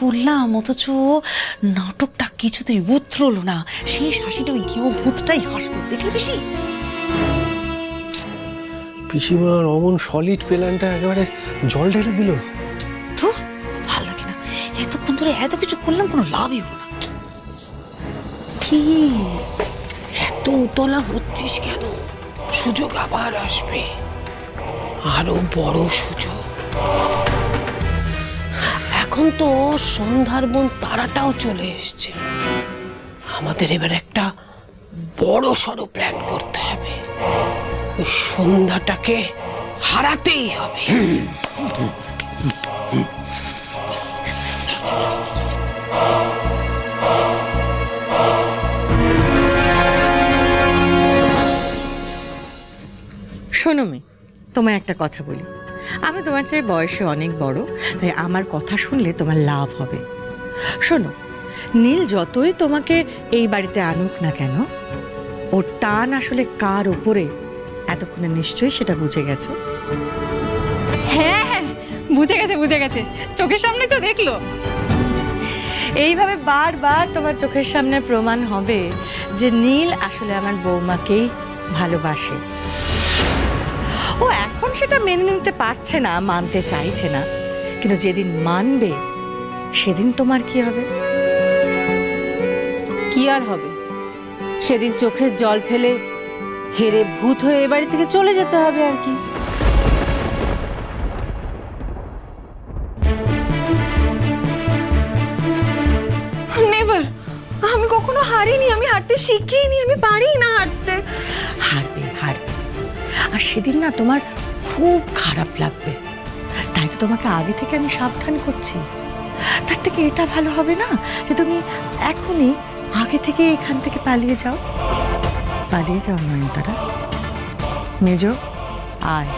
করলাম অথচ নাটকটা কিছুতেই উতরলো না। শেষ হাসিটা ওই কেউ ভূতটাই হাসলো। দেখলে বেশি পিসিমার অমন সলিড প্ল্যানটা একেবারে জল ঢেলে দিল। ধুর ভালো লাগে না। এতক্ষণ ধরে এত কিছু করলাম কোনো লাভই হলো না। কি? এত উতলা হচ্ছিস কেন? সুযোগ আবার আসবে। আরও বড় সুযোগ। এখন তো সন্ধ্যার বোন তারাটাও চলে এসছে। আমাদের এবার একটা বড় সড়ো প্ল্যান করতে হবে। ওই সন্ধ্যাটাকে হারাতেই হবে। শোনো মেয়ে, তোমায় একটা কথা বলি। আমি তোমার চেয়ে বয়সে অনেক বড় তাই আমার কথা শুনলে তোমার লাভ হবে। শোনো নীল যতই তোমাকে এই বাড়িতে আনুক না কেন ওর টান আসলে কার ওপরে এতক্ষণে নিশ্চয়ই সেটা বুঝে গেছো? হ্যাঁ হ্যাঁ বুঝে গেছে বুঝে গেছে। চোখের সামনে তো দেখল। এইভাবে বারবার তোমার চোখের সামনে প্রমাণ হবে যে নীল আসলে আমার বৌমাকেই ভালোবাসে। ও এখন সেটা মেনে নিতে পারছে না, মানতে চাইছে না। কিন্তু যেদিন মানবে, সেদিন তোমার কি হবে? কি আর হবে? সেদিন চোখের জল ফেলে হেরে ভূত হয়ে এ বাড়ি থেকে চলে যেতে হবে আর কি। সেদিন না তোমার খুব খারাপ লাগবে। তাই তো তোমাকে আগে থেকে আমি সাবধান করছি। তার থেকে এটা ভালো হবে না যে তুমি এখনই আগে থেকে এখান থেকে পালিয়ে যাও। পালিয়ে যাও নয়নতারা। মেজ, আয়।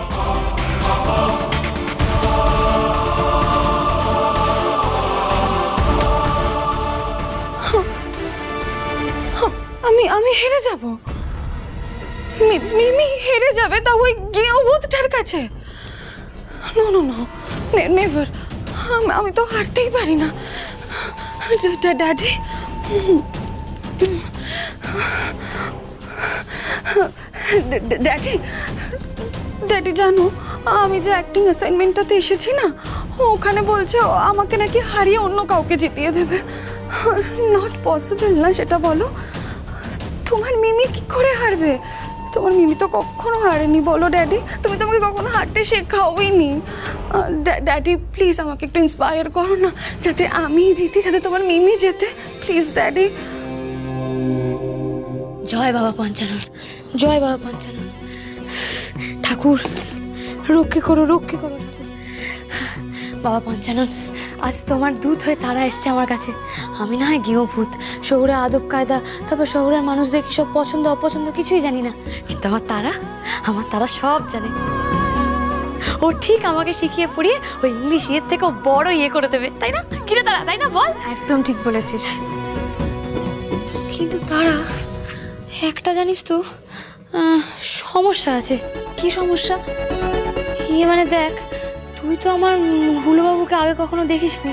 আমি আমি হেরে যাব। মিমি হেরে যাবে, তা ওই গেও ভূতটার কাছে। No no no never. আমি তো হারতেই পারি না। ড্যাডি। ড্যাডি। ড্যাডি, জানো, আমি যে অ্যাক্টিং অ্যাসাইনমেন্টটাতে এসেছি না, ওখানে বলছে আমাকে নাকি হারিয়ে অন্য কাউকে জিতিয়ে দেবে। নট পসিবল না সেটা বলো। তোমার মিমি কি করে হারবে? তোমার মিমি তো কখনো হারেনি, বলো ড্যাডি তুমি তো আমাকে কখনো হারতে শেখাওই নি ড্যাডি প্লিজ আমাকে একটু ইন্সপায়ার করো না, যাতে আমি জিতি, যাতে তোমার মিমি জেতে। প্লিজ ড্যাডি জয় বাবা পঞ্চানন, জয় বাবা পঞ্চানন। ঠাকুর, রক্ষে করো রক্ষে করো। বাবা পঞ্চানন আজ তোমার দূত হয়ে তারা এসছে আমার কাছে। আমি না হয় গৃহভূত শহুরে আদব কায়দা তারপর শহরের মানুষদের কি সব পছন্দ অপছন্দ কিছুই জানি না। কিন্তু আমার তারা আমার তারা সব জানে। ও ঠিক আমাকে শিখিয়ে পড়িয়ে ওই ইংলিশ ইয়ের থেকেও বড় ইয়ে করে দেবে তাই না? কিরে তারা তাই না বল? একদম ঠিক বলেছিস। কিন্তু তারা একটা জানিস তো সমস্যা আছে। কি সমস্যা? ইয়ে মানে দেখ তুই তো আমার হুলোবাবুকে আগে কখনো দেখিসনি।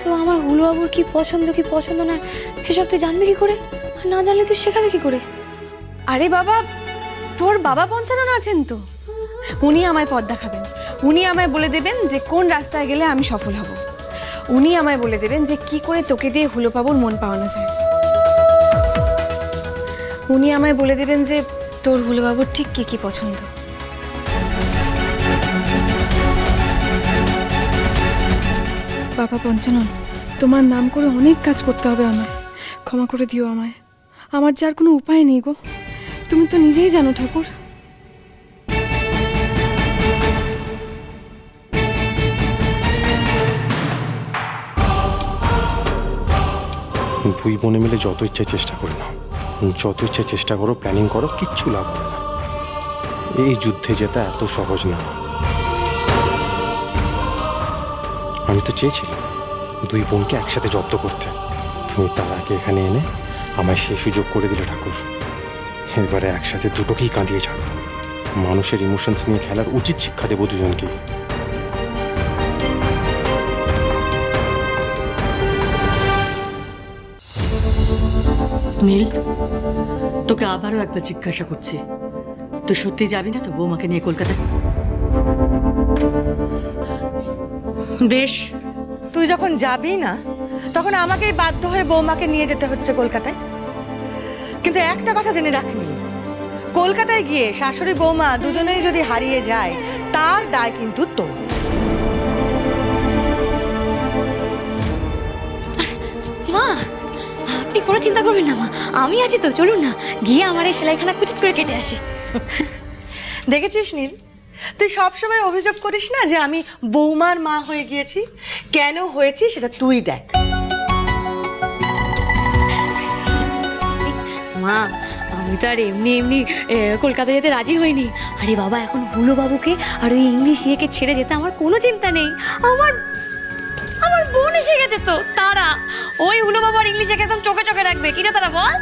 তো আমার হুলোবাবুর কি পছন্দ কি পছন্দ না, সেসব তুই জানবি কি করে? আর না জানলে তুই শেখাবি কি করে? আরে বাবা, তোর বাবা পঞ্চানন আছেন তো? উনি আমায় পথ দেখাবেন। উনি আমায় বলে দেবেন যে কোন রাস্তায় গেলে আমি সফল হব। উনি আমায় বলে দেবেন যে কি করে তোকে দিয়ে হুলো পাবুর মন পাওয়ানো যায়। উনি আমায় বলে দেবেন যে তোর হুলোবাবুর ঠিক কি কি পছন্দ। বাবা পঞ্চানন, তোমার নাম করে অনেক কাজ করতে হবে আমায়। ক্ষমা করে দিও আমায়। আমার যার কোনো উপায় নেই গো। তুমি তো নিজেই জানো ঠাকুর। দুই বোনে মিলে যত ইচ্ছে চেষ্টা করে নাও যত ইচ্ছে চেষ্টা করো প্ল্যানিং করো, কিচ্ছু লাভ হবে না। এই যুদ্ধে জেতা এত সহজ না। আমি তো চেয়েছিলাম দুই বোনকে একসাথে জব্দ করতে। তুমি তার আগে এখানে এনে আমায় সেই সুযোগ করে দিলে ঠাকুর। এবারে একসাথে দুটোকেই কাঁদিয়ে ছাড়ব। মানুষের ইমোশনস নিয়ে খেলার উচিত শিক্ষা দেবো দুজনকে নীল, তোকে আবারও একবার জিজ্ঞাসা করছি। তুই সত্যি যাবি না তো বৌমাকে নিয়ে কলকাতায়? বেশ। তুই যখন যাবি না তখন আমাকেই বাধ্য হয়ে বৌমাকে নিয়ে যেতে হচ্ছে কলকাতায়। কিন্তু একটা কথা জেনে রাখবি কলকাতায় গিয়ে শাশুড়ি বৌমা দুজনেই যদি হারিয়ে যায় তার দায় কিন্তু তোর। মা আপনি কোনো চিন্তা করবেন না মা আমি আছি তো চলুন না গিয়ে আমার এই সেলাইখানা কুচিত করে কেটে আসি। দেখেছিস নীল? তুই সবসময় অভিযোগ করিস না যে আমি বৌমার মা হয়ে গিয়েছি? কেন হয়েছি সেটা তুই দেখ। মা আমি তো আর এমনি এমনি এ, কলকাতা যেতে রাজি হইনি। আরে বাবা এখন হুলো বাবুকে আর ওই ইংলিশ ইয়েকে ছেড়ে যেতে আমার কোনো চিন্তা নেই। আমার আমার বোন এসে গেছে তো তারা। ওই হুলো বাবু আর ইংলিশকে একদম চোখে চোখে রাখবে। কিনা তারা বল?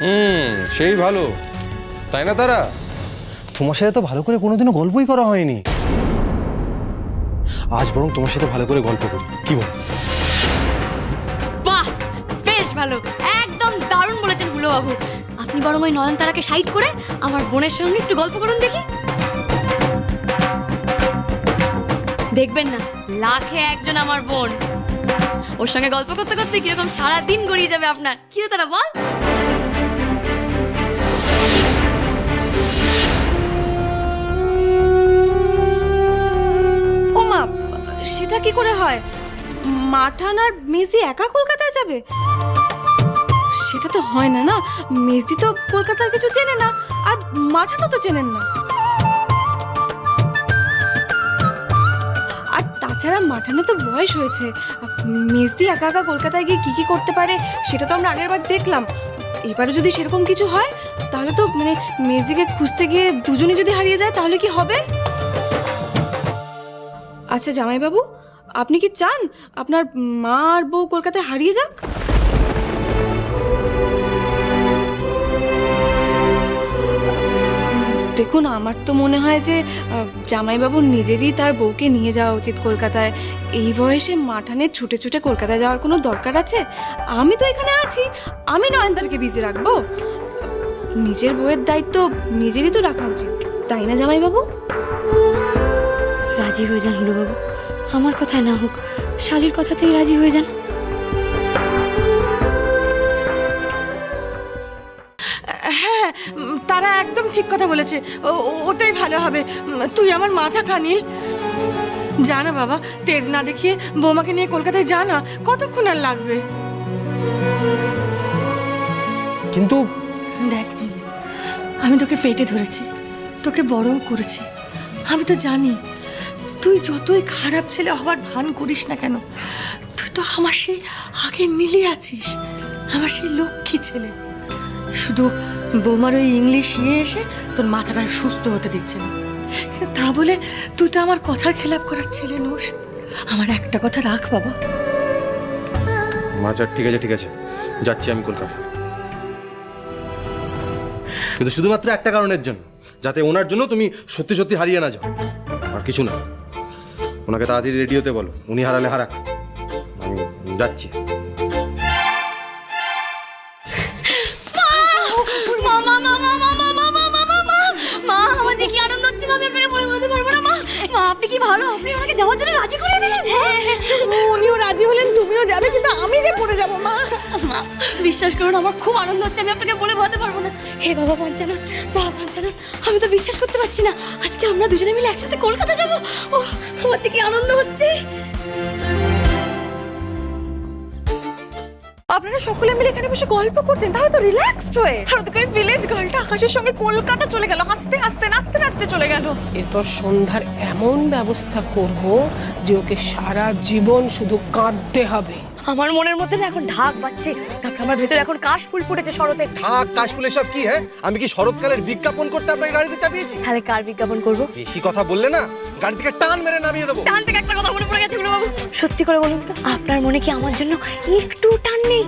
হুম সেই ভালো। তাই না তারা? তোমার সাথে তো ভালো করে কোনোদিনও গল্পই করা হয়নি। আজ বরং তোমার সাথে ভালো করে গল্প করি। কি বল? বাহ, বেশ ভালো। একদম দারুণ বলেছেন হুলো বাবু আপনি বরং ওই নয়নতারাকে সাইড করে আমার বোনের সঙ্গে একটু গল্প করুন দেখি। দেখবেন না, লাখে একজন আমার বোন। ওর সঙ্গে গল্প করতে করতে কীরকম সারা দিন গড়িয়ে যাবে আপনার। কি তারা বল? সেটা কি করে হয়? মাঠান আর মেজদি একা কলকাতায় যাবে? সেটা তো হয় না না? মেজদি তো কলকাতার কিছু চেনে না, আর মাঠানও তো চেনেন না। আর তাছাড়া মাঠানে তো বয়স হয়েছে। মেজদি একা একা কলকাতায় গিয়ে কী কী করতে পারে, সেটা তো আমরা আগের বার দেখলাম। এবারে যদি সেরকম কিছু হয়, তাহলে তো মানে মেজদিকে খুঁজতে গিয়ে দুজনে যদি হারিয়ে যায়, তাহলে কি হবে? আচ্ছা জামাইবাবু আপনি কি চান আপনার মা আর বউ কলকাতায় হারিয়ে যাক? দেখুন আমার তো মনে হয় যে আহ, জামাইবাবুর নিজেরই তার বউকে নিয়ে যাওয়া উচিত কলকাতায়। এই বয়সে মাঠানে ছুটে ছুটে কলকাতায় যাওয়ার কোনো দরকার আছে? আমি তো এখানে আছি। আমি নয়নদারকে বিজি রাখব। নিজের বউয়ের দায়িত্ব নিজেরই তো রাখা উচিত তাই না জামাইবাবু? রাজি হয়ে যান হুলো বাবু আমার কথায় না হোক শালির কথাতেই রাজি হয়ে যান। হ্যাঁ তারা একদম ঠিক কথা বলেছে। ওটাই ভালো হবে। তুই আমার মাথা খানিল। যা না বাবা তেজ না দেখিয়ে বৌমাকে নিয়ে কলকাতায় যা না কতক্ষণ আর লাগবে? কিন্তু দেখ আমি তোকে পেটে ধরেছি তোকে বড়ও করেছি। আমি তো জানি তুই যতই খারাপ ছেলে হওয়ার ভান করিস না কেন, তুই তো আমার সেই আগে মিলে আছিস, আমার সেই লক্ষ্মী ছেলে। শুধু বৌমার ওই ইংলিশ ইয়ে এসে তোর মাথাটা সুস্থ হতে দিচ্ছে না। তা বলে তুই তো আমার কথার খেলাপ করার ছেলে নোস। আমার একটা কথা রাখ বাবা। আচ্ছা ঠিক আছে ঠিক আছে। যাচ্ছি আমি কলকাতা কিন্তু শুধুমাত্র একটা কারণের জন্য, যাতে ওনার জন্য তুমি সত্যি সত্যি হারিয়ে না যাও। আর কিছু না। ওনাকে তাড়াতাড়ি রেডিওতে বলো উনি হারালে হারাক আমি যাচ্ছি আপনি কি ভালো আপনি জন্য রাজি করে উনিও রাজি তুমিও যাবে কিন্তু আমি যে যাব মা বিশ্বাস করুন আমার খুব আনন্দ হচ্ছে আমি আপনাকে বলে বলতে পারব না হে বাবা পঞ্চানা বাবা পঞ্চানা আমি তো বিশ্বাস করতে পারছি না আজকে আমরা দুজনে মিলে একসাথে কলকাতা যাব ও আমার কি আনন্দ হচ্ছে? আপনারা সকলে মিলে এখানে বসে গল্প করছেন, তাহলে তো রিল্যাক্সড হয়ে। আর ওদিকে ভিলেজ গার্লটা আকাশের সঙ্গে কলকাতা চলে গেল, হাসতে হাসতে, নাচতে নাচতে চলে গেল। এরপর সন্ধ্যার এমন ব্যবস্থা করব যে ওকে সারা জীবন শুধু কাঁদতে হবে। আমার মনের মধ্যে না এখন ঢাক বাজছে। তারপর আমার ভেতরে এখন কাশ ফুল ফুটেছে শরতে। ঢাক কাশ কাশফুল সব কি হ্যাঁ? আমি কি শরৎকালের বিজ্ঞাপন করতে আপনাকে গাড়িতে চাপিয়েছি? তাহলে কার বিজ্ঞাপন করব? বেশি কথা বললে না গাড়ি থেকে টান মেরে নামিয়ে দেবো। টান থেকে একটা কথা মনে পড়ে গেছে বাবু সত্যি করে বলুন তো আপনার মনে কি আমার জন্য একটু টান নেই?